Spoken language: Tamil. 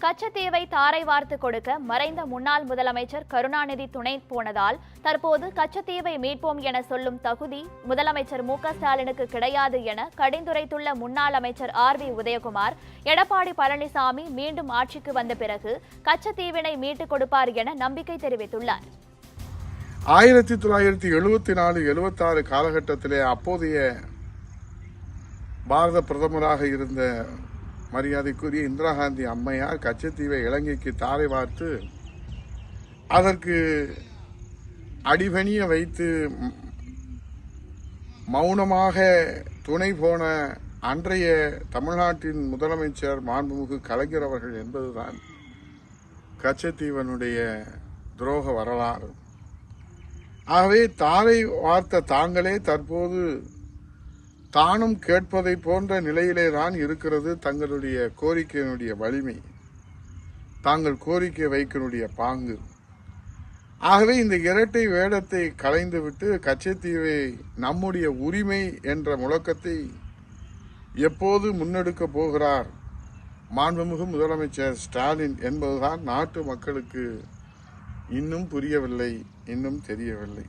கச்சத்தீவை தாரை வார்த்து கொடுக்க மறைந்த முன்னாள் முதலமைச்சர் கருணாநிதி துணை போனதால் தற்போது கச்சத்தீவை மீட்போம் என சொல்லும் தகுதி முதலமைச்சர் மு ஸ்டாலினுக்கு கிடையாது என கடிந்துரைத்துள்ள முன்னாள் அமைச்சர் ஆர் வி உதயகுமார் எடப்பாடி பழனிசாமி மீண்டும் ஆட்சிக்கு வந்த பிறகு கச்சத்தீவினை மீட்டுக் கொடுப்பார் என நம்பிக்கை தெரிவித்துள்ளார். ஆயிரத்தி தொள்ளாயிரத்தி எழுபத்தி நாலு எழுபத்தாறு காலகட்டத்திலே அப்போதைய பாரத பிரதமராக இருந்த மரியாதைக்குரிய இந்திரா காந்தி அம்மையார் கச்சத்தீவை இலங்கைக்கு தாரை வார்த்து அதற்கு அடிபணிய வைத்து மௌனமாக துணை போன அன்றைய தமிழ்நாட்டின் முதலமைச்சர் மாண்புமிகு கலைஞர் அவர்கள் என்பதுதான் கச்சத்தீவனுடைய துரோக வரலாறு. ஆகவே தாரை வார்த்த தாங்களே தற்போது தானும் கேட்பதை போன்ற நிலையிலே தான் இருக்கிறது தங்களுடைய கோரிக்கையினுடைய வலிமை. தாங்கள் கோரிக்கை வைக்கனுடைய பாங்கு. ஆகவே இந்த இரட்டை வேடத்தை கலைந்துவிட்டு கச்சத்தீவை நம்முடைய உரிமை என்ற முழக்கத்தை எப்போது முன்னெடுக்க போகிறார்? மாண்புமிகு முதலமைச்சர் ஸ்டாலின் என்பதுதான் நாட்டு மக்களுக்கு இன்னும் புரியவில்லை இன்னும் தெரியவில்லை.